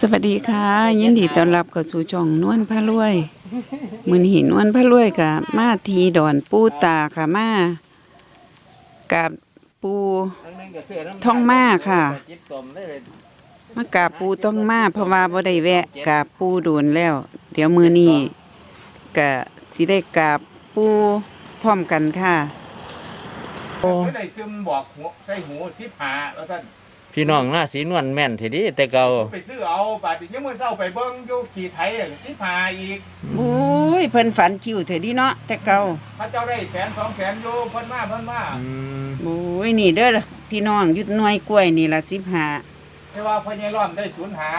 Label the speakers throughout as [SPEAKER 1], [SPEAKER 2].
[SPEAKER 1] สวัสดีค่ะ ยินดีต้อนรับเข้าสู่ช่องนวลพระรวย มือนี้นวลพระรวยกับมาทีดอนปูตาค่ะมากับปูท่องมาค่ะ มากราบปูต้องมาเพราะว่าบ่ได้แวะกราบปูโดนแล้ว เดี๋ยวมือนี้ก็สิได้กราบปูพร้อมกันค่ะ
[SPEAKER 2] ไม่ได้ซึมบอกหัวใส่หูสิบหาแล้วท่าน
[SPEAKER 3] พี่น้องหน้าสีนวลแม่นทีดีแต่เก่า
[SPEAKER 2] ไปซื้อเอาบาดนี้ยังมื่อเศร้าไปเบิ้งอยู่ขี่ไทยสิบหาอีก
[SPEAKER 1] โอ้ยเพิ่นฝันคิวเถอะดิเนาะแต่เก่า
[SPEAKER 2] พระเจ้าได้แสนสองแสนอยู่เพิ่นมาเพิ่นมา
[SPEAKER 3] อืม
[SPEAKER 1] โอ้ยนี่เด้อพี่น้องอยุดหน่วยกล้วยนี่ละสิบหา
[SPEAKER 2] แต่ว่าพญายร้อมได้ศูนย์หา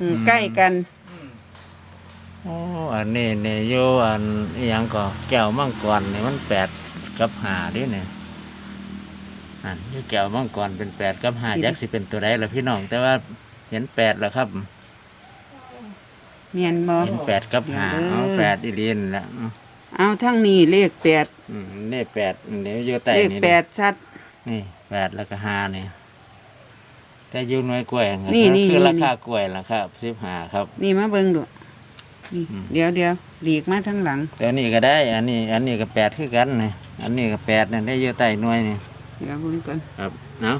[SPEAKER 1] อืมใกล้กัน
[SPEAKER 2] อืม
[SPEAKER 3] โอ้อันนี้เนี่ยโยอันอหยังก็แก้วมังกรนี่มันแปดกับหาเดิเนี่ย อันนี้แก้วมังกรเป็นแปดกับหาจักสิเป็นตัวใดล่ะพี่น้อง แต่ว่าเห็นแปดแล้วครับ
[SPEAKER 1] เมียนบอ
[SPEAKER 3] เห็นแปดกับหาเอาแปดอีเลียนแหละอืม
[SPEAKER 1] เอาทั้งนี้เลขแปด
[SPEAKER 3] อืมนี่แปดเดี๋ยวโยใต้
[SPEAKER 1] เลข
[SPEAKER 3] นี่
[SPEAKER 1] แปดชัด
[SPEAKER 3] นี่แปดแล้วก็หาเนี่ยแต่อยูหน่วยกล้วย
[SPEAKER 1] นี่นี่
[SPEAKER 3] คือ
[SPEAKER 1] นี่
[SPEAKER 3] ราคากล้วยล่ะครับสิบหาครับ
[SPEAKER 1] นี่มาเบิ่งดูนี่
[SPEAKER 3] อืม
[SPEAKER 1] เดี๋ยวเดี๋ยวหลีกมาทั้งหลัง
[SPEAKER 3] ตัวนี้ก็ได้ อันนี้ อันนี้ก็แปดคือกันนี่อันนี้ก็แปดนี่ได้เยอะใต้หน่วยนี่
[SPEAKER 1] เดี๋ยวเบิ่งก่อน
[SPEAKER 3] ครับเนาะ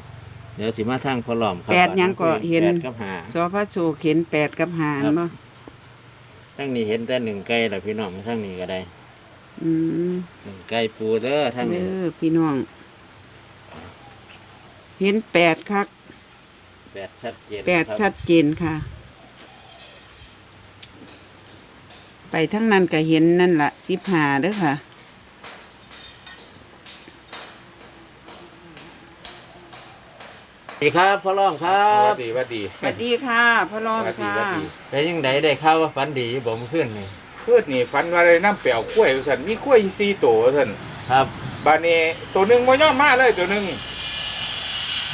[SPEAKER 3] เดี๋ยวสิมาทางพอหลอมครับ
[SPEAKER 1] แปดหยังก็เห็น
[SPEAKER 3] แปดกับหา
[SPEAKER 1] สอพระโชคเห็นแปดกับหาร
[SPEAKER 3] ครับ
[SPEAKER 1] บ่
[SPEAKER 3] ทั้งนี้เห็นแต่หนึ่งไก่ละพี่น้องทั้งนี้ก็ได้
[SPEAKER 1] อืม
[SPEAKER 3] หนึ่งไก่ปูเด้อทั้ง
[SPEAKER 1] เอ
[SPEAKER 3] นี้
[SPEAKER 1] อพี่น้อง เห็นแปดคัก
[SPEAKER 3] แปดชัดเจน
[SPEAKER 1] แปด
[SPEAKER 3] ครับ
[SPEAKER 1] ชัดเจนค่ะ ไปทั้งนั้นก็เห็นนั่นละสิบหาเด้อค่ะ
[SPEAKER 3] สวัสดีครับพอหลอมครั
[SPEAKER 2] สวั
[SPEAKER 3] บ
[SPEAKER 2] สดีสวัสดี
[SPEAKER 1] สวัสดีค่ะพ่อรอง
[SPEAKER 2] สวัสดี
[SPEAKER 1] ค่ะ
[SPEAKER 2] สวัสดี
[SPEAKER 3] แต่ยังไดได้ข่าวว่าฝันดีบ่มขึ้นนี่
[SPEAKER 2] พืชนี่ฝันว่าได้น้ำเปล่วกล้วยท่านมีกล้วยสี่ตัวท่าน
[SPEAKER 3] ครับ
[SPEAKER 2] บาดนี้ตัวหนึ่งบ่ยอมมาเลยตัวหนึ่ง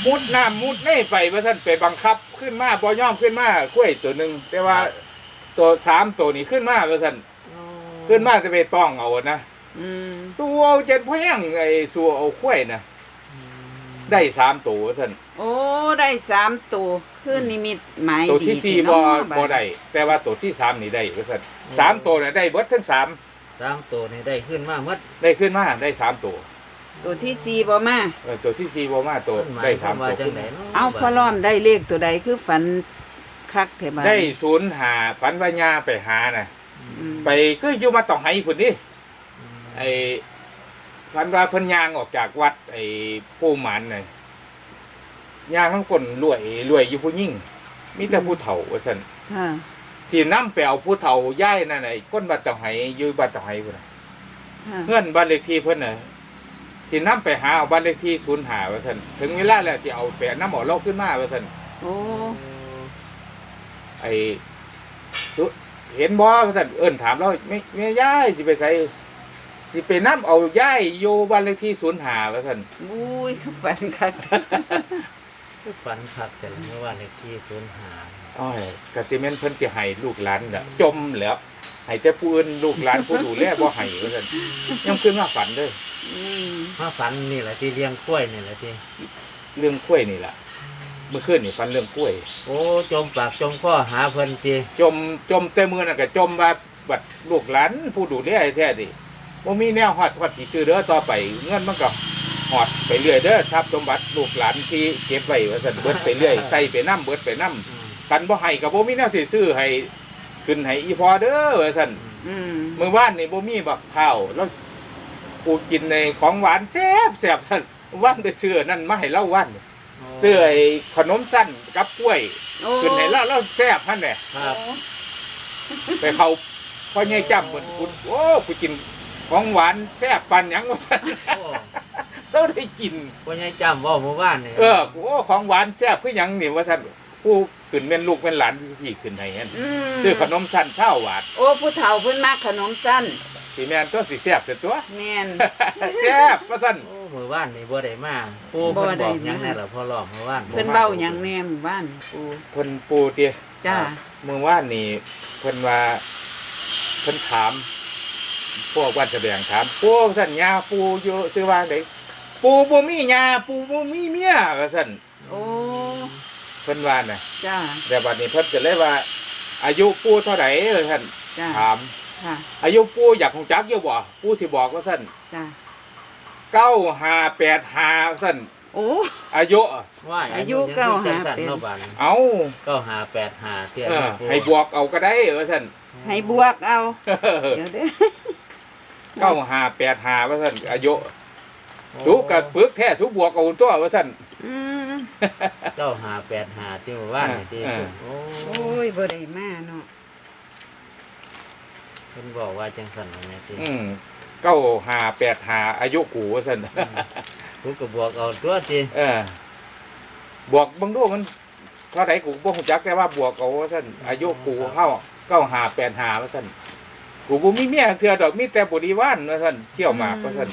[SPEAKER 2] มุดน้ำมุดในไปว่าท่านไปบังคับขึ้นมาบ่ยอมขึ้นมากล้วยตัวหนึ่งแต่ว่าตัวสามตัวนี้ขึ้นมาว่าท่านขึ้นมาจะไปต้องเอานะ
[SPEAKER 1] อืม
[SPEAKER 2] สู้เอาเจ็ดพ่ยังไอ้สู้เอาข้วยนะได้สามตัวท่าน
[SPEAKER 1] โอ้ได้สามตัวคือนิมิตหมาย
[SPEAKER 2] ตัว
[SPEAKER 1] ดี
[SPEAKER 2] ที่สี่
[SPEAKER 1] พี่
[SPEAKER 2] บ่
[SPEAKER 1] น้อง
[SPEAKER 2] บ่ได้แต่ว่าตัวที่สามนี่ได้ท่านสามตัวน่ะได้เบิดทั้งสาม
[SPEAKER 3] สามตัวนี่ได้ขึ้นมาหมด
[SPEAKER 2] ได้ขึ้นมาได้สามตัว
[SPEAKER 1] ตัวที่สี่บ่มา
[SPEAKER 2] เออตัวที่สี่บ่มาตัว
[SPEAKER 3] หมาย
[SPEAKER 2] ได้
[SPEAKER 3] ค
[SPEAKER 2] สาวา
[SPEAKER 3] มมว่า
[SPEAKER 2] ตัว
[SPEAKER 3] จัง
[SPEAKER 2] ขึ้น
[SPEAKER 3] ได
[SPEAKER 2] มา
[SPEAKER 3] เนาะ
[SPEAKER 1] เอาพ่อล้อมได้เลขตัวใดคือฝันคักแถบา
[SPEAKER 2] ได้ศูนย์หาฝันว่ายาไปหาน่ะ
[SPEAKER 1] อืม
[SPEAKER 2] ไปก็อยู่มาต้องให้พุ่นนี่ไอ้ฝันว่าเพิ่นยางออกจากวัดไอ้ปู่หมันน่ะ ยางทั้งคนรวยรวยอยู่ผู้ยิ่งมีแต่ผู้เฒ่าว่าซั่น
[SPEAKER 1] ค่ะ
[SPEAKER 2] ที่นำไปเอาผู้เฒ่าย้ายนั่นน่ะไอ้คนบัดตะไห้อยู่บัดตะไห้พุ่นน่ะ
[SPEAKER 1] ค่ะ
[SPEAKER 2] เพื่อนบ้านเลขที่เพิ่นน่ะที่นำไปหาเอาบ้านเลขที่05ว่าซั่นถึงเวลาแล้วสิเอาไปนำเอาเราขึ้นมาว่าซั่น
[SPEAKER 1] โอ้
[SPEAKER 2] ไอ้สุเห็นบ่ว่าซั่นเอิ้นถามเราไม่แม่ยายสิไปไสสิไปนำเอายายอยู่บ้านเลขที่05ว่าซั่น
[SPEAKER 1] บุ้ยฝันคัก
[SPEAKER 3] ฝันคักแต่ละเมื่อวานเลขที่ศูนย์หา
[SPEAKER 2] อ้อยก็สิแม่นเพิ่นสิให้ลูกหลานน่ะจมแล้วให้แต่ผู้อื่นลูกหลานผู้ดูแลบ่ให้ว่าซั่นยังขึ้นมาฝันเด้อ
[SPEAKER 1] อืม
[SPEAKER 3] มาฝันนี่แหละที่เลี้ยงกล้วยนี่แหละที่
[SPEAKER 2] เรื่องกล้วยนี่ล่ะเมื่อคืนนี่ฝันเรื่องกล้วย
[SPEAKER 3] โอ้จมปากจมคอหาเพิ่นจี
[SPEAKER 2] จมจมแต่มือน่ะก็จมว่าบัดลูกหลานผู้ดูแลแท้ดิบ่มีแนวฮอดฮอดสิซื้อเด้อต่อไปเงินมันก็ ฮอดไปเรื่อยเด้อทรัพย์สมบัติลูกหลานที่เก็บไว้ว่าซั่นเบิดไปเรื่อยใส่ไปน้ำเบิดไปน้ำกันบ่ให้ก็บ่มีแนวสิซื้อให้ขึ้นให้อีพอเด้อว่าซั่น
[SPEAKER 1] อืม
[SPEAKER 2] มื้อวานนี่บ่มีบักข้าวแล้วกูกินในของหวานแซ่บแซ่บซั่นว่านไปซื้อนั่นมาให้เราว่านซื้อไอ้ขนมสั้นกับกล้วย
[SPEAKER 1] โอ้
[SPEAKER 2] ขึ้นให้เราเราแซ่บหั่นแหละ
[SPEAKER 3] ครับ
[SPEAKER 2] ไปเขาพ่อใหญ่จำเหมือนคุณโอ้กูกินของหวานแซ่บปันหยังวะท่าน
[SPEAKER 3] โอ้
[SPEAKER 2] เราได้กิน
[SPEAKER 3] พ่อใหญ่จำเว่าเมื่อวานนี่
[SPEAKER 2] เออกูโอ้ของหวานแซ่บคือหยังนี่วะท่านผู้ขึ้นเป็นลูกเป็นหลานพี่ขึ้นให้เห็น
[SPEAKER 1] อืม
[SPEAKER 2] ซื้อขนมสั้นเช้าหวาน
[SPEAKER 1] โอ้ผู้เฒ่าเพิ่นมากขนมสั้น
[SPEAKER 2] สีแมนตัวสีแซ่บเสียตัว
[SPEAKER 1] แม่น
[SPEAKER 2] แซ่บวะท่าน
[SPEAKER 3] โอ้เมื่อวานนี่บ่ได้มาปูเพิ่น
[SPEAKER 1] บ่ได้
[SPEAKER 3] บอกหยัง
[SPEAKER 1] มา
[SPEAKER 3] แน่ล่ะพ่อหลอมเมื่อวาน
[SPEAKER 1] เพิ่นเบ้าหยังแน่หมู่บ้านปู
[SPEAKER 2] เพิ่นปูเตีย
[SPEAKER 1] จ้า
[SPEAKER 2] เมื่อว่านนี่เพิ่นว่าเพิ่นถาม พวกวันแสดงถามปูท่านยาปูอยู่ซื้อว่าได ปูบ่มียาปูบ่มีเมียว่าซั่น
[SPEAKER 1] โอ้
[SPEAKER 2] เพิ่นว่าน่ะ
[SPEAKER 1] จ้า
[SPEAKER 2] แต่บัดนี้เพิ่นก็เลยว่า อายุปู่เท่าไหร่เลยท่าน
[SPEAKER 1] จ้า
[SPEAKER 2] ถาม
[SPEAKER 1] ค่ะ
[SPEAKER 2] อายุปู่อยากฮู้จักอยู่บ่ปู่สิบอกว่าซั่น
[SPEAKER 1] จ้า
[SPEAKER 2] 9585ซั่น
[SPEAKER 1] โอ้
[SPEAKER 2] อายุ
[SPEAKER 3] ว่า
[SPEAKER 1] อายุ
[SPEAKER 3] ง
[SPEAKER 1] เก้า
[SPEAKER 3] คือ
[SPEAKER 1] หา
[SPEAKER 3] จังซั่น
[SPEAKER 1] เป็น
[SPEAKER 3] เนาะบัด
[SPEAKER 2] เอา
[SPEAKER 3] เก้าหาแปดหาเที่ย
[SPEAKER 2] เออ
[SPEAKER 3] ปู
[SPEAKER 2] ให้บวกเอาก็ได้ว่าซั่น
[SPEAKER 1] ให้บวกเอาเดี๋ยวเด้อ
[SPEAKER 2] 9585ว่าซั่นอายุ สุกับปึกแท้สุบวกเอาตัวว่าซั่น
[SPEAKER 1] อืม
[SPEAKER 3] เก้าหาแปดหาที่ว่านี่ที่
[SPEAKER 2] เออ
[SPEAKER 3] โอ้
[SPEAKER 1] โอ้ยบ่ได้มาเนาะ
[SPEAKER 3] เพิ่นบอกว่าจังซั่นว่าแม่ที่
[SPEAKER 2] อืม9585อายุกูว่าซั่น
[SPEAKER 3] กูก็บอกเอาตัวที่
[SPEAKER 2] เออบวกเบางดูมันเท่าไหร่กูบ่ฮู้จักแต่ว่าบวกเอาว่าซั่นอายุกูเข้า9585ว่าซั่นกูบ่มีเมียเทื่อดอกมีแต่บริวารว่าซั่นเที่ยวหมากว่าซั่น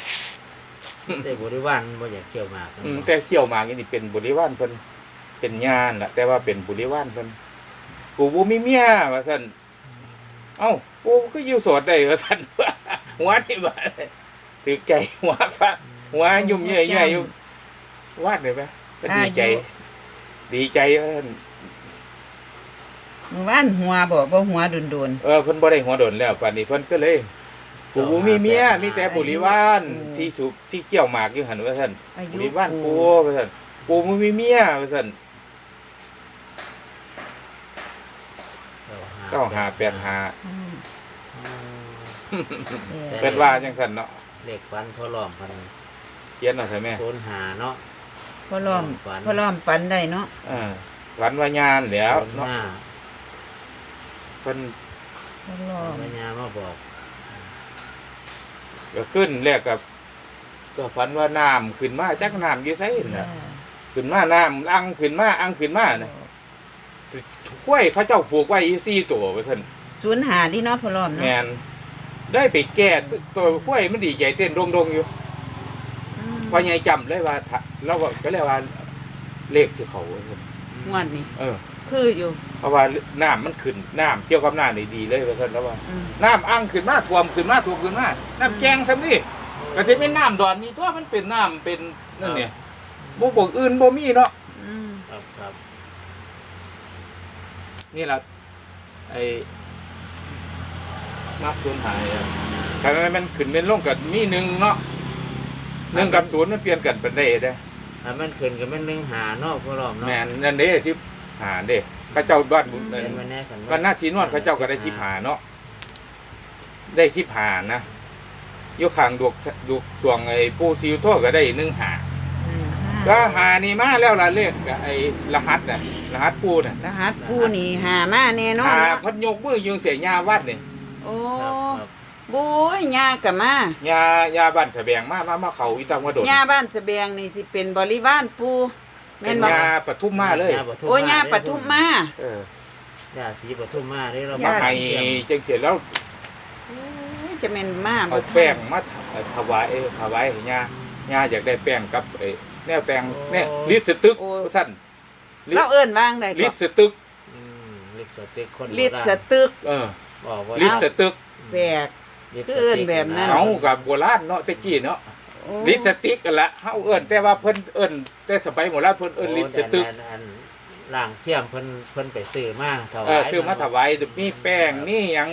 [SPEAKER 3] แต่บริวารบ่อยากเกี่ยวหมากนะ
[SPEAKER 2] อืมแต่เที่ยวหมากนี่เป็นบริวารเพิ่นเป็นญาณล่ะ แต่ว่าเป็นบริวารเพิ่นกูบ่มีเมียว่าซั่นเอ้ากูคืออยู่โสดได้ว่าซั่นหัวที่บ้านถือใจหัวฟ้าหัวยุ่มเยื่อยๆอยู่วาดเลยไหมก็ดีใจ ดีใจว่าซั่น
[SPEAKER 1] เมื่อวานหัวบ่บ่หัวโดน
[SPEAKER 2] เออเพิ่นบ่ได้หัวโดนแล้วป่านนี้เพิ่นก็เลย กูบ่มีเมียมีแต่บริวารที่สุที่เกี่ยวหมากอยู่หั่นว่าซั่น
[SPEAKER 1] ๆอา
[SPEAKER 2] บ
[SPEAKER 1] ยุ
[SPEAKER 2] ริวารกูว่าซั่นกูบ่มีเมียว่าซั่น
[SPEAKER 3] เก้าหา
[SPEAKER 2] 9585
[SPEAKER 1] อืม
[SPEAKER 3] อืม
[SPEAKER 1] เออ
[SPEAKER 2] เพิ่นว่าจังซั่นเนาะ
[SPEAKER 3] เลขฟันพอล้อมพัน
[SPEAKER 2] เขียนเอาใช่ไหม
[SPEAKER 3] โซนหาเนาะ
[SPEAKER 1] พ่อล้อม
[SPEAKER 3] ฝัน
[SPEAKER 1] พ่อล้อมฝันได้เนาะ
[SPEAKER 2] เออวันวายานแล้ว
[SPEAKER 3] โซน
[SPEAKER 2] เนาะ
[SPEAKER 3] ห้า
[SPEAKER 2] เพิ่น
[SPEAKER 1] พ่อล้อม
[SPEAKER 3] พญามาบอก
[SPEAKER 2] ก็ขึ้นแรกกับก็ฝันว่าน้ำขึ้นมาจักน้ำอยู่ไสน่ะขึ้นมาน้ำอังขึ้นมาอังขึ้นมาน่ะข้วยเขาเจ้าผูกไว้อี4ตัวว่าซั่น
[SPEAKER 1] ศูนย์หาที่เนาะพ่อล้อม
[SPEAKER 2] แม
[SPEAKER 1] เนาะ
[SPEAKER 2] นได้ไปแก้ตัวข้วยมันดีใจเต้นดงๆอยู่
[SPEAKER 1] อืม
[SPEAKER 2] พอใหญ่จำเลยว่าถ้าเราก็ก็เลยว่าเลขสิเขาว่าซั่น
[SPEAKER 1] งวดนี้
[SPEAKER 2] เออ
[SPEAKER 1] คืออยู่
[SPEAKER 2] เพราะว่าน้ำมันขึ้นน้ำเกี่ยวกับน้ำนี่ดีเลยว่าซั่นแล้วว่า
[SPEAKER 1] อืม
[SPEAKER 2] น้ำอังขึ้นมาท่วมขึ้นมาท่วมขึ้นมาน้ำแกงซ้ำนี่ก็จะเป็นน้ำดอนมีตัวมันเป็นน้ำเป็นนั่นเนี่ยบ่บอกอื่นบ่มีเนาะ
[SPEAKER 1] อืม
[SPEAKER 3] ครับครับ
[SPEAKER 2] นี่ล่ะไอ้นักสูญหายอะแต่มันขึ้นเป็นลงกับมีหนึ่งเนาะหนึ่งกับศูนย์มันเปลี่ยนกันเป็นได้เด้
[SPEAKER 3] ถ้ามันขึ้นก็มันหนึ่งหาเนาะพอล้อมเนาะ
[SPEAKER 2] แม่นนั่นเด้สิ หาเด้เข้าเจ้าบ้านบุญ
[SPEAKER 3] เห็นไว้แน่กัน
[SPEAKER 2] บ้านหน้าสีนวลเข้าเจ้าก็ได้สิบหาเนาะได้สิบหานะอยกข้างดวกดวกช่วงไอ้ปูซิวโทก็ได้หนึ่งหา
[SPEAKER 1] หนึ่ง
[SPEAKER 2] ก็
[SPEAKER 1] ห้า
[SPEAKER 2] หานี่มาแล้วล่ะเลขไอ้รหัสน่ะรหัสปูน่ะ
[SPEAKER 1] รหัสผู้นี่หามาแน่นอน
[SPEAKER 2] หา
[SPEAKER 1] เนาะ
[SPEAKER 2] เพันยกมือยุงเสียยาวัดนี่
[SPEAKER 1] โอ้
[SPEAKER 3] ครับครับ
[SPEAKER 1] บุ้ยยากะมายา
[SPEAKER 2] ยาบ้านแสบงมามามาเขาอีตามกระโดด
[SPEAKER 1] ยาบ้านสะแบงนี่สิเป็นบริวารปู แม่
[SPEAKER 2] เป็นน
[SPEAKER 1] บ่
[SPEAKER 2] ยาปทุมมาเลย
[SPEAKER 3] ญปทุม
[SPEAKER 1] โอ้ยยาปทุมมา
[SPEAKER 2] เออ
[SPEAKER 3] ญาสีปทุมมาเด้เรา
[SPEAKER 1] ญา
[SPEAKER 2] มาให้จังเสียแล้ว
[SPEAKER 1] โอ้ยจะแม่นมา
[SPEAKER 2] เอา
[SPEAKER 1] ทัน
[SPEAKER 2] แป้งมาถวายเอ้ยถวายให้ยายาอยากได้แป้งกับไอ้แนวแป้งเนี่ยลิตรสตึกสั้นลิต
[SPEAKER 1] เรา
[SPEAKER 2] ร
[SPEAKER 1] เอิ้นว่างได้
[SPEAKER 2] ลิ
[SPEAKER 1] ก็
[SPEAKER 2] ตรสตึก
[SPEAKER 3] อืมลิปสติกคน
[SPEAKER 1] ลิตร
[SPEAKER 3] โบราณ
[SPEAKER 1] สตึก
[SPEAKER 2] เออ
[SPEAKER 3] บอกว่า
[SPEAKER 2] ลิตรสตึก
[SPEAKER 1] แปลก
[SPEAKER 3] ลิป
[SPEAKER 1] คือเอิ้นแบบนั้น
[SPEAKER 2] เอากับโบราณเนาะตะกี้เนาะ
[SPEAKER 1] โอ้
[SPEAKER 2] ลิตรสติกกันละเฮาเอิ้นแต่ว่าเพิ่นเอิ้นแต่สมัยโบราณเพิ่นเอิ้นลิตรสตึก
[SPEAKER 3] โอ้แต่อันอันล่างเทียมเพิ่นเพิ่นไปซื้อมาถวา
[SPEAKER 2] เออยชื่อมาถวายมีแป้งนี่หยัง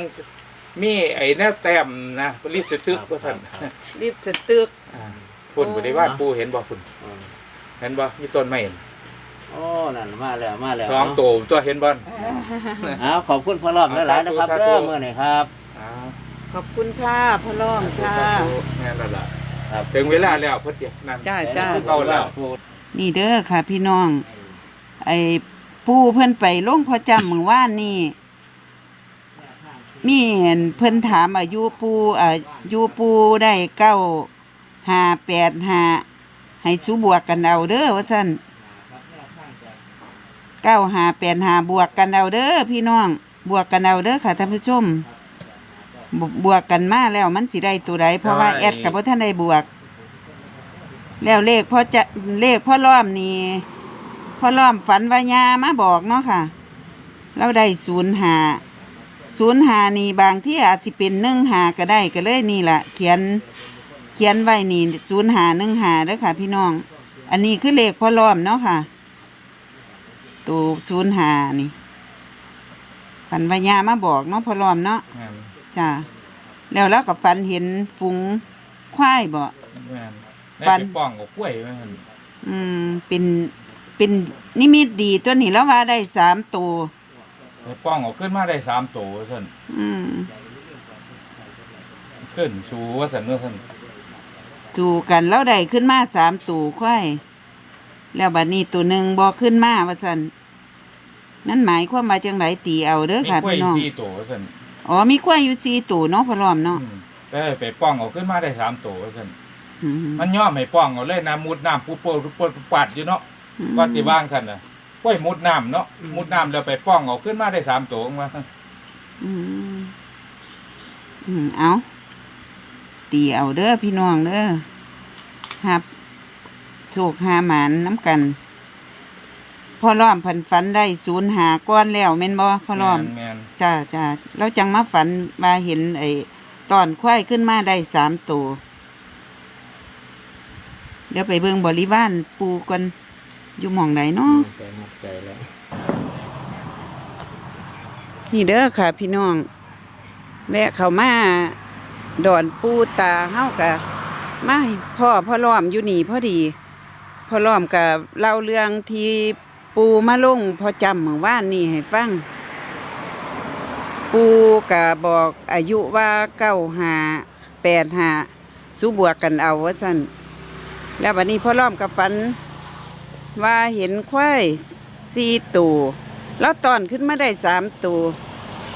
[SPEAKER 2] มีไอ้แนวแต้มนะลิตรสตึกว่าซั่น
[SPEAKER 3] ครับ
[SPEAKER 1] ลิปสตึก
[SPEAKER 2] อ่าคุณบ่ได้ว่าปูเห็นบ่คุณ
[SPEAKER 3] อืม
[SPEAKER 2] เห็นบ่มีต้นไม้
[SPEAKER 3] โอ้นั่นมาแล้วมาแล้ว
[SPEAKER 2] สองโตตัวเห็นบ่
[SPEAKER 3] อ้าวขอบคุณพ่อรอบหลายๆนะครับ
[SPEAKER 2] สาธุ
[SPEAKER 3] เด้อมื้อนี้ครับ
[SPEAKER 2] อ้าว
[SPEAKER 1] ขอบคุณค่ะพ่อล้อมค่ะ
[SPEAKER 2] แม่นแล้วล่ะ
[SPEAKER 3] ครับ
[SPEAKER 2] ถึงเวลาแล้วเพิ่นสินั่น
[SPEAKER 1] จ้าจ้า
[SPEAKER 2] เอาแล้ว
[SPEAKER 1] นี่เด้อค่ะ พี่น้อง ไอ้ปูเพิ่นไปลงพอจำมือว่านนี่ มีเห็นเพิ่นถามอายุปูอายุปูได้เก้าห้าแปดห้าให้สูบวกกันเอาเด้อว่าซั่นเก้าห้าแปดห้าบวกกันเอาเด้อพี่น้อง บวกกันเอาเด้อค่ะท่านผู้ชม บบวกกันมาแล้วมันสิได้ตัวใดเพราะว่าแอดกับพ่ท่านได้บวก แล้วเลขพ่อจะเลขพ่อล้อมนี่พ่อล้อมฝันว่ายามาบอกเนาะค่ะ เราได้ศูนย์หาศูนย์หานี่บางที่อาจจะเป็นหนึ่งหาก็ได้ก็เลยนี่แหละเขียนเขียนไว้นี่ศูนย์หาหนึ่งหาเด้อค่ะ พี่น้อง อันนี้คือเลขพ่อล้อมเนาะค่ะ ตัวศูนย์หานี่ฝันวายามาบอกเนาะพอลอมเนาะ
[SPEAKER 2] แม่น
[SPEAKER 1] จ้าแล้วเรากับฝันเห็นฝูงควายบ่
[SPEAKER 2] แม่น
[SPEAKER 1] ฟั
[SPEAKER 2] ได้
[SPEAKER 1] น
[SPEAKER 2] ไปป้องกับกล้วยแม่น
[SPEAKER 1] อืมเป็นเป็นนิมิตดีตัวนี้แล้วว่าได้สามตัว
[SPEAKER 2] ไปป้องเอาขึ้นมาได้สามตัวซั่น
[SPEAKER 1] อืม
[SPEAKER 2] ขึ้นสู่ว่าซั่นว่าซั่น
[SPEAKER 1] จูกันแล้วได้ขึ้นมาสามตัวควายแล้วบัดนี้ตัวหนึ่งบอขึ้นมาว่าสันนั่นหมายความว่าจังไรตีเอาเด้อ
[SPEAKER 2] มี
[SPEAKER 1] ค่ะ
[SPEAKER 2] กล้วย
[SPEAKER 1] พี่น้อง
[SPEAKER 2] สี่ตัวว่าซั่น
[SPEAKER 1] อ๋อมีควายอยู่สี่ตัวเนาะพอลอมเนาะ
[SPEAKER 2] อืมแต่ไปป้องเอาขึ้นมาได้สามตัวว่าซั่น
[SPEAKER 1] อืม
[SPEAKER 2] มันย่อมให้ป้องเอาเลยนะมุดน้ำปุ๊บปุ๊บปุ๊บปุ๊บปัดอยู่เนาะว่าสิบ้างซั่นน่ะกล้วยมุดน้ำเนาะมุดน้ำแล้วไปป้องเอาขึ้นมาได้สามตัวมา
[SPEAKER 1] อืมอืมเอาตีเอาเด้อพี่น้องเด้อหับโชคหาหมานน้ำกัน พอล้อมพันฝันได้ศูนย์หาก้อนแล้วแม่นบ่พอล้อม
[SPEAKER 2] แม่น
[SPEAKER 1] จ้าจ้าแล้วจังมาฝันมาเห็นไอ้ตอนควายขึ้นมาได้สามตัวเดี๋ยวไปเบิ่งบริวารปูกันอยู่หมองไหนเนาะ
[SPEAKER 3] ใจหมดใจแล้ว
[SPEAKER 1] นี่เด้อค่ะ พี่น้อง แวะเข้ามาดอนปูตาเฮากะมาให้พ่อพ่อล้อมอยู่นี่พอดีพ่อล้อมกับเล่าเรื่องที่ ปูมาลงพอจำเมื่อวานนี่ให้ฟัง ปูกะบอกอายุว่าเก้าหาแปดหาสู้บวกกันเอาว่าสั่นแล้ววันนี้พ่อล้อมกับฝัน ว่าเห็นควายสี่ตัวแล้วตอนขึ้นมาได้สามตัว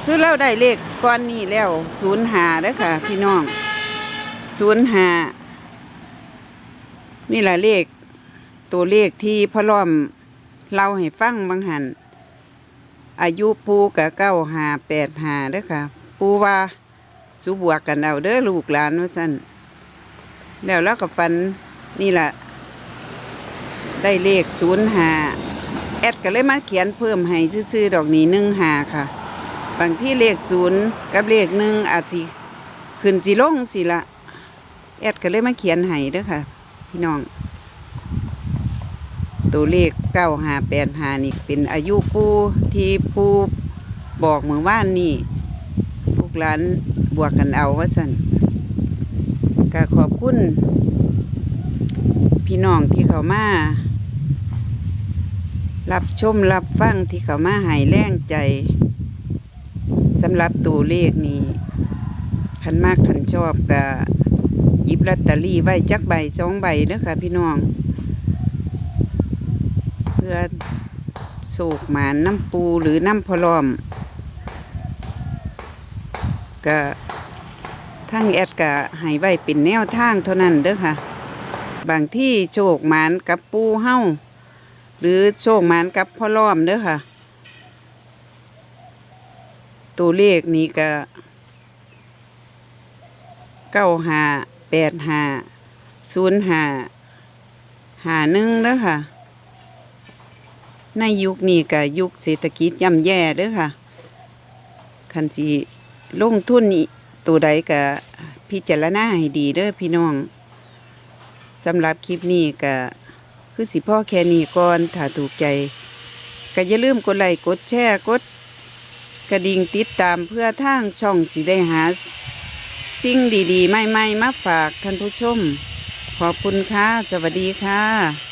[SPEAKER 1] คือเราได้เลขก้อนนี้แล้วศูนย์หาเด้อค่ะ พี่น้องศูนย์หานี่แหละเลขตัวเลขที่พ่อล้อม เล่าให้ฟังบางหันอายุปูกับเก้าหาแปดหาเด้อค่ะ ปูว่าสูบวกกันเอาเด้อลูกหลานว่าสั่นแล้วแล้วกับฟันนี่แหละได้เลขศูนย์หาแอดก็เลยมาเขียนเพิ่มให้ซื่อๆดอกนี้หนึ่งหาค่ะ บางที่เลขศูนย์กับเลขหนึ่งอาจสิขึ้นสิลงสิละแอดก็เลยมาเขียนให้เด้อค่ะ พี่น้อง ตัวเลขเก้าหาแปดหานี่เป็นอายุปูที่ปูบอกเมื่อวานนี่ลูกหลานบวกกันเอาว่าสันก็ขอบคุณ พี่น้องที่เขามา รับชมรับฟังที่เขามาหายแรงใจสำหรับตัวเลขนี้คันมากคันชอบก็หยิบลอตเตอรี่ไว้จักใบสองใบเด้อค่ะพี่น้อง พื่อโศกหมานน้ำปูหรือน้ำพลอมก็ทั้งแอดก็ให้ไว้เป็นแนวทางเท่านั้นเด้อค่ะ บางที่โชคหมานกับปูเฮ้าหรือโชคหมานกับพะลอมเด้อค่ะ ตัวเลขนี้ก็เก้าหาแปดหาศูนย์หาหาหนึ่งเด้อค่ะ ในยุคนี้ก็ยุคเศรษฐกิจย่ำแย่เด้อค่ะ คันสิลงทุนนี่ตัวใดก็พิจารณาให้ดีเด้อพี่น้องสำหรับคลิปนี้ก็คือสิพ่อแค่นี้ก่อนถ้าถูกใจ ก็อย่าลืมกดไลค์กดแชร์กด กระดิ่งติดตามเพื่อทางช่องสิได้หาสิ่งดีๆ ใหม่ๆมาฝากท่านผู้ชม ขอบคุณค่ะ สวัสดีค่ะ